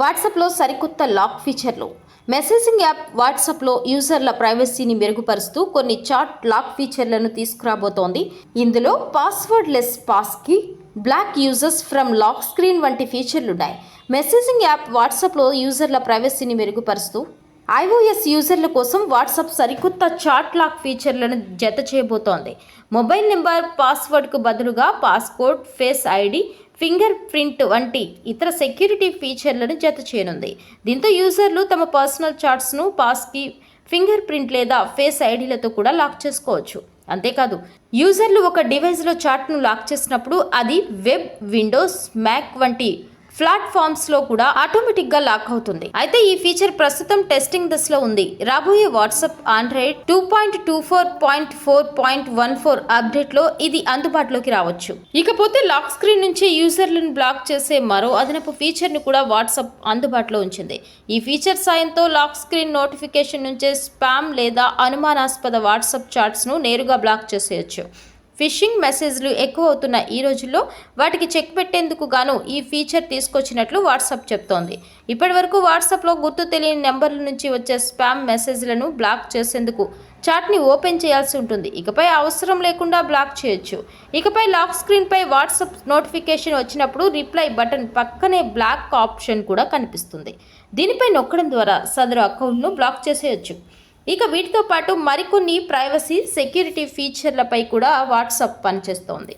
వాట్సాప్లో సరికొత్త లాక్ ఫీచర్లు. మెసేజింగ్ యాప్ వాట్సాప్లో యూజర్ల ప్రైవసీని మెరుగుపరుస్తూ కొన్ని చాట్ లాక్ ఫీచర్లను తీసుకురాబోతోంది. ఇందులో passwordless passkey block users from lock screen వంటి ఫీచర్లున్నాయి. మెసేజింగ్ యాప్ వాట్సాప్లో యూజర్ల ప్రైవసీని మెరుగుపరుస్తూ ఐఓఎస్ యూజర్ల కోసం వాట్సాప్ సరికొత్త చాట్ లాక్ ఫీచర్లను జత చేయబోతోంది. మొబైల్ నెంబర్ పాస్వర్డ్కు బదులుగా passcode face ID fingerprint వంటి ఇతర సెక్యూరిటీ ఫీచర్లను జత చేయనుంది. దీంతో యూజర్లు తమ పర్సనల్ చాట్స్ను పాస్కి ఫింగర్ ప్రింట్ లేదా ఫేస్ ఐడీలతో కూడా లాక్ చేసుకోవచ్చు. అంతేకాదు యూజర్లు ఒక డివైస్లో చాట్ను లాక్ చేసినప్పుడు అది వెబ్ విండోస్ మ్యాక్ వంటి ప్లాట్ఫామ్స్లో కూడా ఆటోమేటిక్గా లాక్ అవుతుంది. అయితే ఈ ఫీచర్ ప్రస్తుతం టెస్టింగ్ దశలో ఉంది. రాబోయే WhatsApp Android two point two four point four point one four అప్డేట్లో ఇది అందుబాటులోకి రావచ్చు. ఇకపోతే లాక్ స్క్రీన్ నుంచి యూజర్లను బ్లాక్ చేసే మరో అదనపు ఫీచర్ను కూడా వాట్సాప్ అందుబాటులో ఉంచింది. ఈ ఫీచర్ సాయంతో లాక్ స్క్రీన్ నోటిఫికేషన్ నుంచే స్పామ్ లేదా అనుమానాస్పద వాట్సాప్ చాట్స్ను నేరుగా బ్లాక్ చేసేయచ్చు. ఫిషింగ్ మెసేజ్లు ఎక్కువ అవుతున్న ఈ రోజుల్లో వాటికి చెక్ పెట్టేందుకు గాను ఈ ఫీచర్ తీసుకొచ్చినట్లు వాట్సాప్ చెప్తోంది. ఇప్పటివరకు వాట్సాప్లో గుర్తు తెలియని నెంబర్ల నుంచి వచ్చే స్పామ్ మెసేజ్లను బ్లాక్ చేసేందుకు చాట్ని ఓపెన్ చేయాల్సి ఉంటుంది. ఇకపై అవసరం లేకుండా బ్లాక్ చేయొచ్చు. ఇకపై లాక్ స్క్రీన్పై వాట్సాప్ నోటిఫికేషన్ వచ్చినప్పుడు రిప్లై బటన్ పక్కనే బ్లాక్ ఆప్షన్ కూడా కనిపిస్తుంది. దీనిపై నొక్కడం ద్వారా సదరు అకౌంట్ను బ్లాక్ చేసేయచ్చు. ఇక వీటితో పాటు మరికొన్ని ప్రైవసీ సెక్యూరిటీ ఫీచర్లపై కూడా వాట్సాప్ పనిచేస్తోంది.